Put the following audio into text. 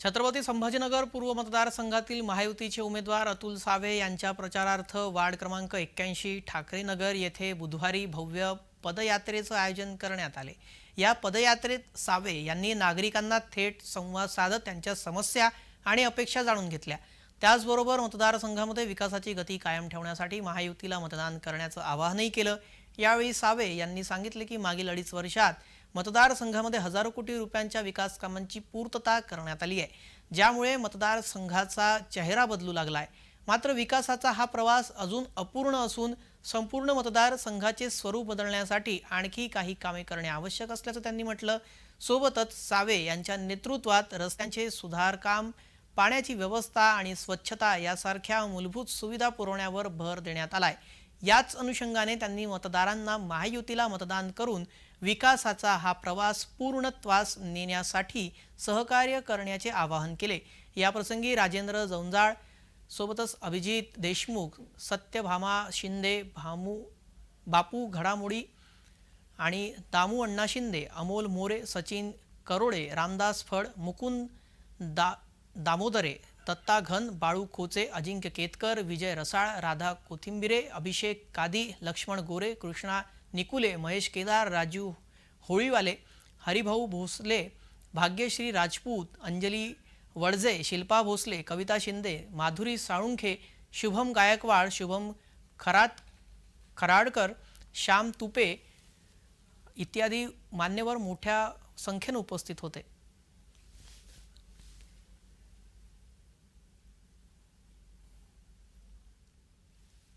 छत्रपती संभाजीनगर पूर्व मतदारसंघातील महायुतीचे उमेदवार अतुल सावे यांच्या प्रचारार्थ वार्ड क्रमांक एक्क्याऐंशी ठाकरेनगर येथे बुधवारी भव्य पदयात्रेचं आयोजन करण्यात आले. या पदयात्रेत सावे यांनी नागरिकांना थेट संवाद साधत त्यांच्या समस्या आणि अपेक्षा जाणून घेतल्या. त्याचबरोबर मतदारसंघामध्ये विकासाची गती कायम ठेवण्यासाठी महायुतीला मतदान करण्याचं आवाहनही केलं. यावेळी सावे यांनी सांगितले की मागील अडीच वर्षात मतदारसंघामध्ये हजारो कोटी रुपयांच्या विकास कामांची पूर्तता करण्यात आली आहे. ज्यामुळे मतदारसंघाचा चेहरा बदलू लागला आहे मात्र विकासाचा हा प्रवास अजून अपूर्ण असून संपूर्ण मतदारसंघाचे स्वरूप बदलण्यासाठी आणखी काही कामे करणे आवश्यक असल्याचं त्यांनी म्हटलं. सोबतच सावे यांच्या नेतृत्वात रस्त्यांचे सुधारकाम पाण्याची व्यवस्था आणि स्वच्छता यासारख्या मूलभूत सुविधा पुरवण्यावर भर देण्यात आलाय. याच अनुषंगाने त्यांनी मतदारांना महायुतीला मतदान करून विकासाचा हा प्रवास पूर्णत्वास नेण्यासाठी सहकार्य करण्याचे आवाहन केले. याप्रसंगी राजेंद्र जौंजाळ सोबतच अभिजित देशमुख सत्यभामा शिंदे भामू बापू घडामोडी आणि दामू अण्णा शिंदे अमोल मोरे सचिन करोडे रामदास फड मुकुंद दा दामोदरे दत्ता घन बाळू खोचे अजिंक्य केतकर विजय रसाळ राधा कोथिंबिरे अभिषेक कादी लक्ष्मण गोरे कृष्णा निकुले महेश केदार राजू होळीवाले हरिभाऊ भोसले भाग्यश्री राजपूत अंजली वडजे शिल्पा भोसले कविता शिंदे माधुरी साळुंखे शुभम गायकवाड शुभम खरात खराडकर श्याम तुपे इत्यादी मान्यवर मोठ्या संख्येनं उपस्थित होते.